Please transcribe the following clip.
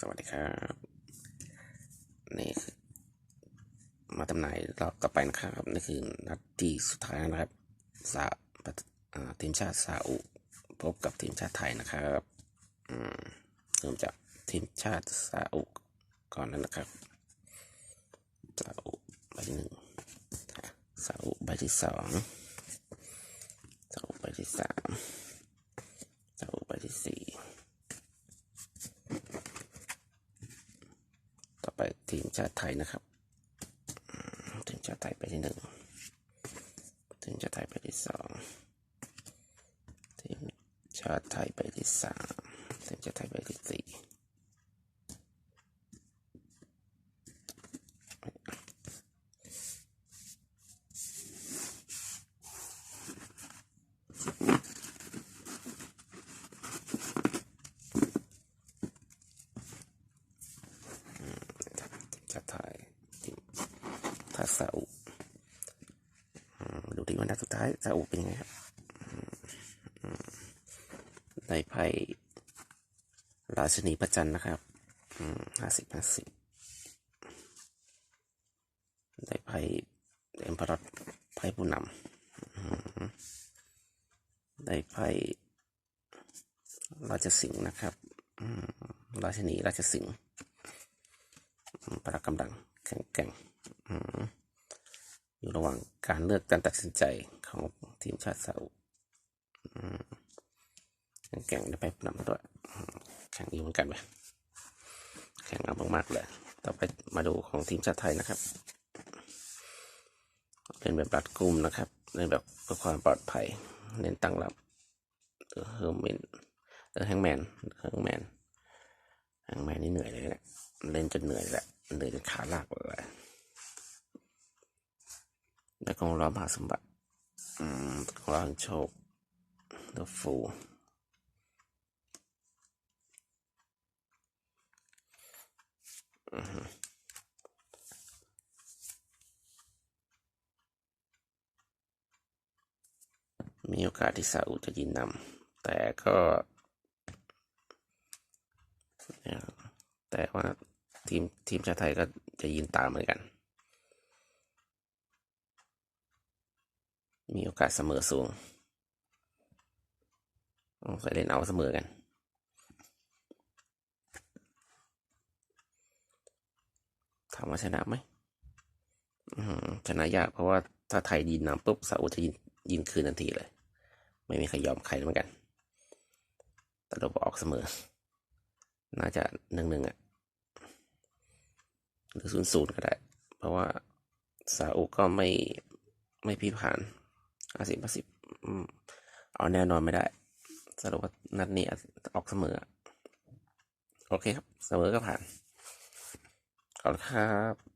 สวัสดีครับนี่คือมาทำนายรอบต่อไปนะครับนี่คือนัดที่สุดท้ายนะครับซาทีมชาติซาอุพบกับทีมชาติไทยนะครับเริ่มจากทีมชาติซาอุก่อนนั้นนะครับซาอุใบที่หนึ่งซาอุใบที่สองซาอุใบที่สามซาอุใบที่สี่ ต่อ ไปทีมชาติไทยนะครับ ทีมชาติไทยไปที่หนึ่งทีมชาติไทยไปที่สองทีมชาติไทยไปที่สามทีมชาติไทยไปที่สี่ ทีมชาไทยทีมทัศซาอุดูดีวันนัดสุดท้ายซาอุเป็นยังไงครับอืมอืมได้ไพ่ราชนีประจันนะครับห้าสิบห้าสิบได้ไพ่เอ็มพรัตไพ่ผู้นำอืมได้ไพ่ราชสิงห์นะครับราชนีราชสิงห์ พละกำลังแข็งแกร่งอยู่ระหว่างการเลือกการตัดสินใจของทีมชาติซาอุแข็งแกร่งได้ไปนำด้วยแข่งอยู่เหมือนกันไหมแข่งเอามากๆเลย ต่อไปมาดูของทีมชาติไทยนะครับเล่นแบบรัดกุมนะครับเล่นแบบเพื่อความปลอดภัยเน้นตั้งรับเออเฮอร์เมนเออแฮงแมนแฮงแมนแฮงแมนนี่เหนื่อยเลยแหละเล่นจนเหนื่อยแหละ หนื่อยจนขาลากเลยแล้วก็รอมหาสมบัติ อืมขอโชคเดอะฟูมีโอกาสที่ซาอุจะยินนำแต่ก็ แต่ว่า ทีมทีมชาติไทยก็จะยินตามเหมือนกัน มีโอกาสเสมอสูงใส่เล่นเอาเสมอกัน ถามว่าชนะไหมชนะยากเพราะว่าถ้าไทยยินนำปุ๊บซาอุจะยินยิงคืนทันทีเลย ไม่มีใครยอมใครเหมือนกัน แต่เราบอกออกเสมอ น่าจะหนึ่งหนึ่งอะ หรือศูนย์ศูนย์ก็ได้ เพราะว่าซาอุก็ไม่ไม่พลิกผ่านอาสิบาสิบเอาแน่นอนไม่ได้ สรุปว่านัดนี้อออกเสมอ โอเคครับ เสมอก็ผ่านขอบคุณครับ